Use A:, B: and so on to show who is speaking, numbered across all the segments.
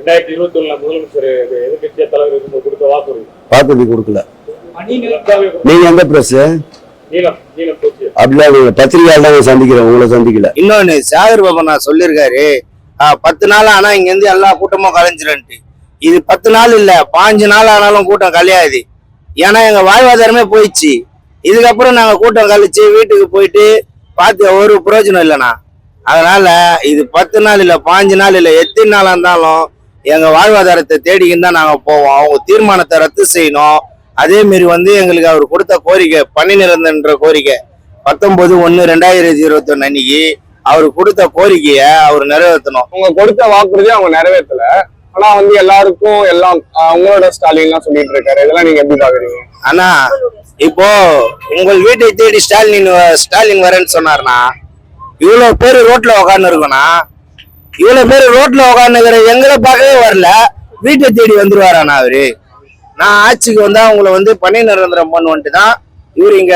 A: ரெண்டாயிரத்தி இருபத்தி ஒண்ணுல முதலமைச்சர் எதிர்கட்சிய தலைவர் கொடுத்த வாக்குறுதி.
B: வாக்குறுதி கொடுக்கல. நீங்க எந்த பிரஸ் அப்படிலாம் நீங்க பத்திரிகையாளர் சந்திக்கிறேன். உங்களை சந்திக்கல.
C: இன்னொன்னு சாகர் பாபா நான் சொல்லியிருக்காரு ஆ, பத்து நாள் ஆனா இங்க இருந்து எல்லா கூட்டமும் கலைஞ்சிரன்ட்டு இது பத்து நாள் இல்ல பாஞ்சு நாள் ஆனாலும் கூட்டம் கலையாது. ஏன்னா எங்க வாழ்வாதாரமே போயிடுச்சு. இதுக்கப்புறம் நாங்க கூட்டம் கழிச்சு வீட்டுக்கு போயிட்டு பார்த்து ஒரு பிரயோஜனம் இல்லைண்ணா. அதனால இது பத்து நாள் இல்ல பாஞ்சு நாள் இல்ல எத்தனை நாளா இருந்தாலும் எங்க வாழ்வாதாரத்தை தேடிக்கின்னு தான் நாங்க போவோம். அவங்க தீர்மானத்தை ரத்து செய்யணும். அதே மாரி வந்து எங்களுக்கு அவர் கொடுத்த கோரிக்கை பணி நிரந்தரன்ற கோரிக்கை. பத்தொன்பது ஒன்னு ரெண்டாயிரத்தி இருபத்தி ஒன்னு அன்னைக்கு அவர் கொடுத்த கோரிக்கையை அவர் நிறைவேற்றணும்.
D: அவங்க கொடுத்த வாக்குறுதி அவங்க நிறைவேற்றல. ஆனா வந்து எல்லாருக்கும் எல்லாம் உங்களோட ஸ்டாலின் எல்லாம் சொல்லிட்டு இருக்காரு. இதெல்லாம் நீங்க எப்படி பாக்குறீங்க?
C: ஆனா இப்போ உங்கள் வீட்டை தேடி ஸ்டாலின் ஸ்டாலின் வரேன்னு சொன்னார்னா இவ்வளவு பேர் ரோட்ல உட்கார்ந்து இருக்கோம்னா இவ்வளவு பேர் ரோட்ல உட்காந்துக்கிற எங்களை பார்க்கவே வரல. வீட்டை தேடி வந்துருவாராண்ணா அவரு. நான் ஆட்சிக்கு வந்தா உங்களை வந்து பணி நிரந்தரம் பண்ணுவோன்ட்டு தான் இவர் இங்க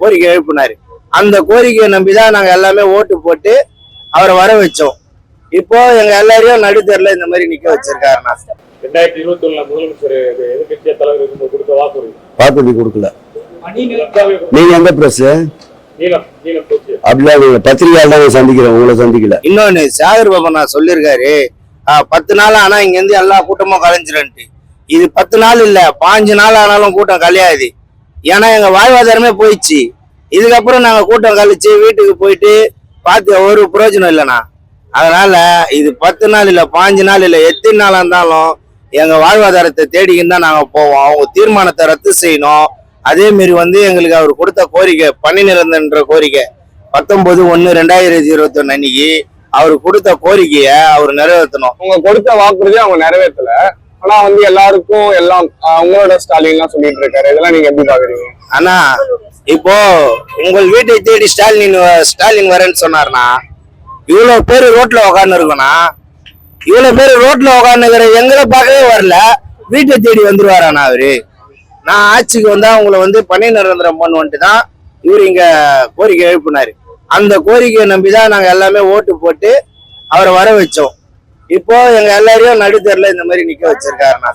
C: கோரிக்கை எழுப்பினாரு. அந்த கோரிக்கையை நம்பி தான் நாங்க எல்லாமே ஓட்டு போட்டு அவரை வர வச்சோம். இப்போ எங்க எல்லாரையும் நடுத்தரில் இந்த மாதிரி நிக்க வச்சிருக்காருண்ணா.
A: ரெண்டாயிரத்தி இருபத்தி ஒண்ணுல முதலமைச்சர் எதிர்கட்சிய தலைவர் கொடுத்த வாக்குறுதி.
B: வாக்குறுதி கொடுக்கல. நீங்க எந்த பிரஸ்
A: நீலம் நீலம்
B: அப்படிலாம் நீங்க பத்திரிகையாளர் தான் சந்திக்கிறேன். உங்களை சந்திக்கல.
C: இன்னொன்னு சாகர் பாபா நான் சொல்லியிருக்காரு. ஆ, பத்து நாள் ஆனா இங்க இருந்து எல்லா கூட்டமும் கலைஞ்சிரன்ட்டு இது பத்து நாள் இல்ல பாஞ்சு நாள் ஆனாலும் கூட்டம் கலையாது. ஏன்னா எங்க வாழ்வாதாரமே போயிடுச்சு. இதுக்கப்புறம் நாங்க கூட்டம் கழிச்சு வீட்டுக்கு போயிட்டு பார்த்து ஒரு பிரயோஜனம் இல்லைண்ணா. அதனால இது பத்து நாள் இல்லை பாஞ்சு நாள் இல்லை எத்தனை நாளாக இருந்தாலும் எங்க வாழ்வாதாரத்தை தேடிக்கின்னு தான் நாங்கள் போவோம். அவங்க தீர்மானத்தை ரத்து செய்யணும். அதே மாரி வந்து எங்களுக்கு அவர் கொடுத்த கோரிக்கை பணி நிரந்தன்ற கோரிக்கை. பத்தொன்பது ஒன்னு ரெண்டாயிரத்தி இருபத்தி ஒன்னு அன்னைக்கு அவர் கொடுத்த கோரிக்கையை அவர் நிறைவேற்றணும்.
D: அவங்க கொடுத்த வாக்குறுதி அவங்க நிறைவேற்றல. ஆனா வந்து எல்லாருக்கும் எல்லாம் உங்களோட ஸ்டாலின் எல்லாம் சொல்லிட்டு இருக்காரு. இதெல்லாம் நீங்க எப்படி பாக்குறீங்க?
C: ஆனா இப்போ உங்கள் வீட்டை தேடி ஸ்டாலின் ஸ்டாலின் வரேன்னு சொன்னார்னா இவ்வளவு பேர் ரோட்ல உட்கார்ந்து இருக்கோம்னா இவ்வளவு பேர் ரோட்ல உட்காந்துக்கிற எங்களை பார்க்கவே வரல. வீட்டை தேடி வந்துருவாராண்ணா அவரு. நான் ஆட்சிக்கு வந்தா உங்களை வந்து பணி நிரந்தரம் பண்ணுவோன்ட்டு தான் இவர் இங்க கோரிக்கை எழுப்பினாரு அந்த கோரிக்கையை நம்பி தான் நாங்க எல்லாமே ஓட்டு போட்டு அவரை வர வச்சோம். இப்போ எங்க எல்லாரையும் நடுத்தரில் இந்த மாதிரி நிக்க வச்சிருக்காருண்ணா